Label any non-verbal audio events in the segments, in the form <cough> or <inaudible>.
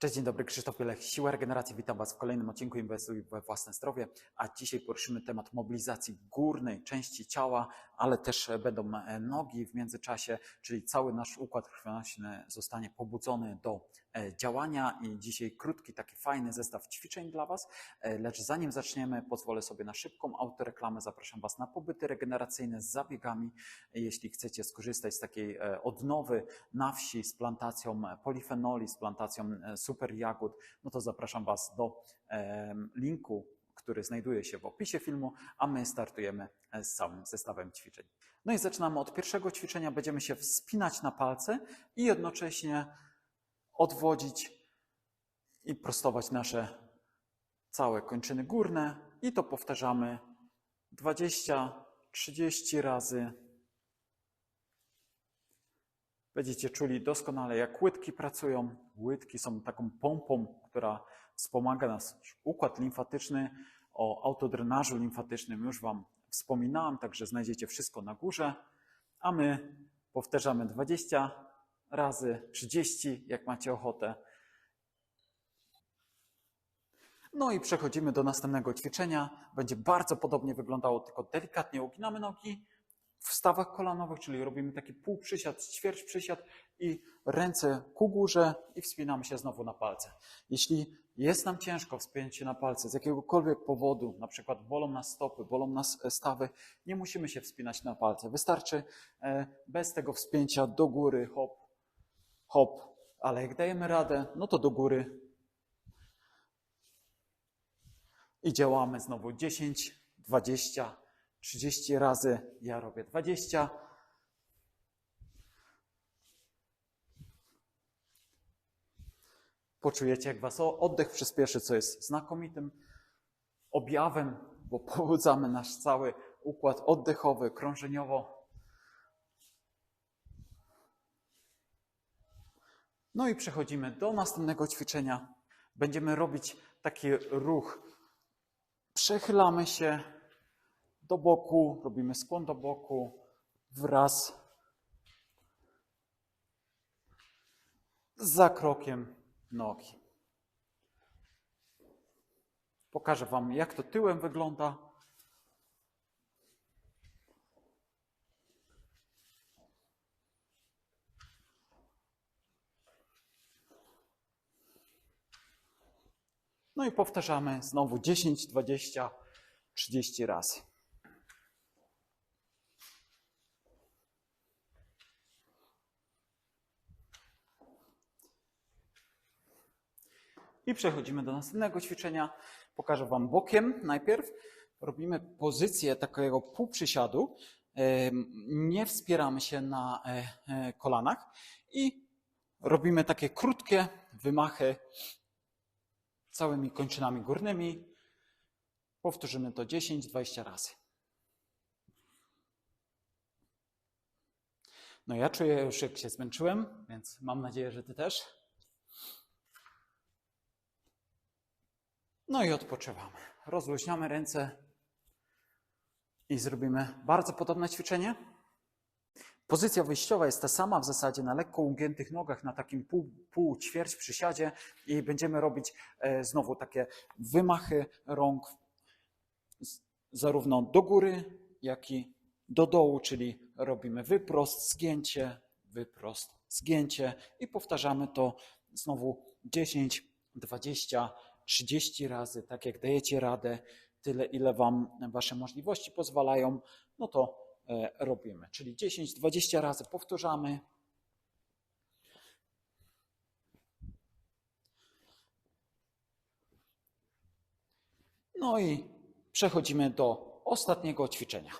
Cześć, dzień dobry, Krzysztof Pielech, Siła Regeneracji. Witam Was w kolejnym odcinku Inwestuj we własne zdrowie, a dzisiaj poruszymy temat mobilizacji górnej części ciała, ale też będą e, nogi w międzyczasie, czyli cały nasz układ krwionośny zostanie pobudzony do e, działania i dzisiaj krótki, taki fajny zestaw ćwiczeń dla Was, E, lecz zanim zaczniemy, pozwolę sobie na szybką autoreklamę. Zapraszam Was na pobyty regeneracyjne z zabiegami. Jeśli chcecie skorzystać z takiej odnowy na wsi z plantacją polifenoli, z plantacją super jagód, no to zapraszam Was do linku, który znajduje się w opisie filmu, a my startujemy e, z całym zestawem ćwiczeń. No i zaczynamy od pierwszego ćwiczenia. Będziemy się wspinać na palce i jednocześnie odwodzić i prostować nasze całe kończyny górne i to powtarzamy 20-30 razy. Będziecie czuli doskonale, jak łydki pracują. Łydki są taką pompą, która wspomaga nas. Układ limfatyczny, o autodrenażu limfatycznym już Wam wspominałem, także znajdziecie wszystko na górze. A my powtarzamy 20 razy, 30, jak macie ochotę. No i przechodzimy do następnego ćwiczenia. Będzie bardzo podobnie wyglądało, tylko delikatnie uginamy nogi w stawach kolanowych, czyli robimy taki półprzysiad, ćwierć przysiad i ręce ku górze i wspinamy się znowu na palce. Jeśli jest nam ciężko wspiąć się na palce z jakiegokolwiek powodu, na przykład bolą nas stopy, bolą nas e, stawy, nie musimy się wspinać na palce. Wystarczy e, bez tego wspięcia do góry, hop, hop, ale jak dajemy radę, no to do góry, I działamy znowu 10, 20, 30 razy. Ja robię 20. Poczujecie, jak was oddech przyspieszy, co jest znakomitym objawem, bo <laughs> pobudzamy nasz cały układ oddechowy, krążeniowo. No i przechodzimy do następnego ćwiczenia. Będziemy robić taki ruch Przechylamy się do boku, robimy skłon do boku wraz z zakrokiem nogi. Pokażę Wam, jak to tyłem wygląda. No i powtarzamy znowu 10, 20, 30 razy. I przechodzimy do następnego ćwiczenia. Pokażę Wam bokiem najpierw. Robimy pozycję takiego półprzysiadu. Nie wspieramy się na e, e, kolanach i robimy takie krótkie wymachy całymi kończynami górnymi. Powtórzymy to 10-20 razy. No ja czuję już, jak się zmęczyłem, więc mam nadzieję, że ty też. No i odpoczywamy. Rozluźniamy ręce i zrobimy bardzo podobne ćwiczenie. Pozycja wyjściowa jest ta sama w zasadzie na lekko ugiętych nogach, na takim pół, pół ćwierć przysiadzie i będziemy robić e, znowu takie wymachy rąk z, zarówno do góry, jak i do dołu, czyli robimy wyprost, zgięcie, wyprost, zgięcie i powtarzamy to znowu 10, 20, 30 razy, tak jak dajecie radę, tyle ile wam wasze możliwości pozwalają, no to e, robimy. Czyli 10-20 razy powtarzamy. No i przechodzimy do ostatniego ćwiczenia.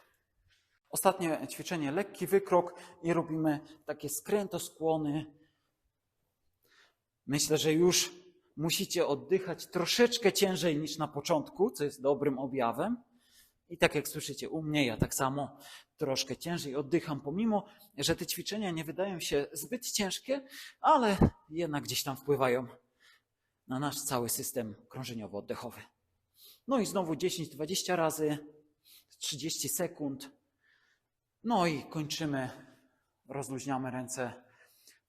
Ostatnie ćwiczenie, lekki wykrok i robimy takie skrętoskłony. Myślę, że już musicie oddychać troszeczkę ciężej niż na początku, co jest dobrym objawem. I tak jak słyszycie u mnie, ja tak samo troszkę ciężej oddycham, pomimo, że te ćwiczenia nie wydają się zbyt ciężkie, ale jednak gdzieś tam wpływają na nasz cały system krążeniowo-oddechowy. No i znowu 10-20 razy, 30 sekund. No i kończymy, rozluźniamy ręce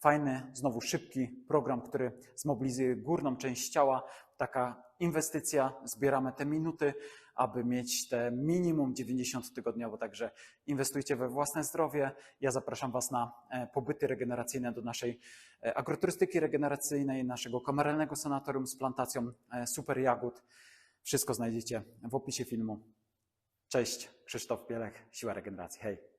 fajny, znowu szybki program, który zmobilizuje górną część ciała. Taka inwestycja, zbieramy te minuty, aby mieć te minimum 90 tygodniowo. Także inwestujcie we własne zdrowie. Ja zapraszam Was na e, pobyty regeneracyjne do naszej e, agroturystyki regeneracyjnej, naszego kameralnego sanatorium z plantacją e, super jagód. Wszystko znajdziecie w opisie filmu. Cześć, Krzysztof Bielech, Siła Regeneracji. Hej!